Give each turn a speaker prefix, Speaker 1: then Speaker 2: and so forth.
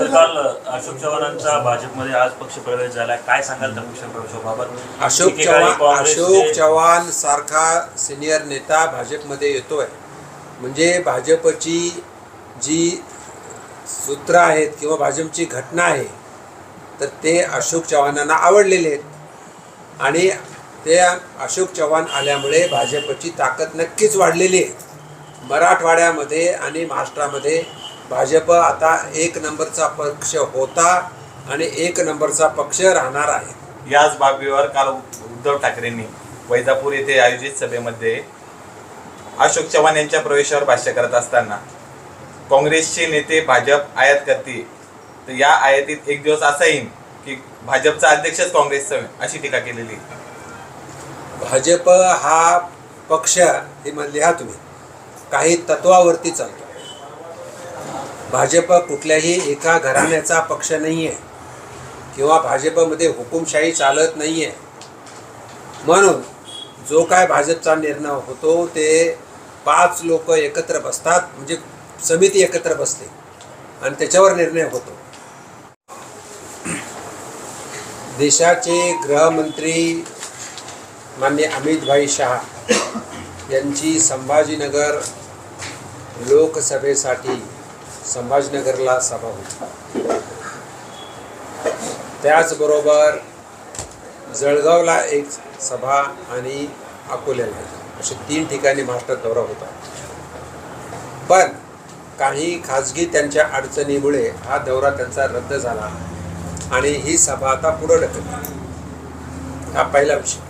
Speaker 1: काल अशोक चव्हाणांचा भाजपमध्ये आज पक्ष प्रवेश झाला. काय सांगाल त्या पक्ष प्रवेशाबाबत
Speaker 2: अशोक चव्हाण अशोक चव्हाण सारखा सिनियर नेता भाजपमध्ये येतोय. म्हणजे भाजपची जी सूत्र आहेत किंवा भाजपची घटना आहे तर ते अशोक चव्हाणांना आवडलेले आहेत. आणि ते अशोक चव्हाण आल्यामुळे भाजपची ताकद नक्कीच वाढलेली आहे. मराठवाड्यामध्ये आणि महाराष्ट्रामध्ये भाजप आता एक नंबरचा पक्ष होता आणि एक नंबरचा पक्ष राहणार आहे.
Speaker 3: याच बाबीवर काल उद्धव ठाकरेंनी वैजापूर येथे आयोजित सभेमध्ये अशोक चव्हाण यांच्या प्रवेशावर भाष्य करत असताना काँग्रेसचे नेते भाजप आयात करतील. तर या आयातीत एक दिवस असा येईल की भाजपचा अध्यक्षच काँग्रेसचा अशी टीका केलेली.
Speaker 2: भाजप हा पक्ष हे म- लिहा तुम्ही. काही तत्वावरती चालतो. भाजप कुठल्याही एका घराण्याचा पक्ष नाही आहे किंवा भाजपमध्ये हुकुमशाही चालत नाही आहे म्हणून जो काय भाजपचा निर्णय होतो ते पाच लोक एकत्र बसतात म्हणजे समिती एकत्र बसते आणि त्याच्यावर निर्णय होतो. देशाचे गृहमंत्री मान्य अमितभाई शहा यांची संभाजीनगर लोकसभेसाठी संभाजीनगरला सभा होती. त्याचबरोबर जळगावला एक सभा आणि अकोल्याला असे तीन ठिकाणी महाराष्ट्रात दौरा होता. पण काही खाजगी त्यांच्या अडचणीमुळे हा दौरा त्यांचा रद्द झाला आणि ही सभा आता पुढं ढकलली. हा पहिला विषय.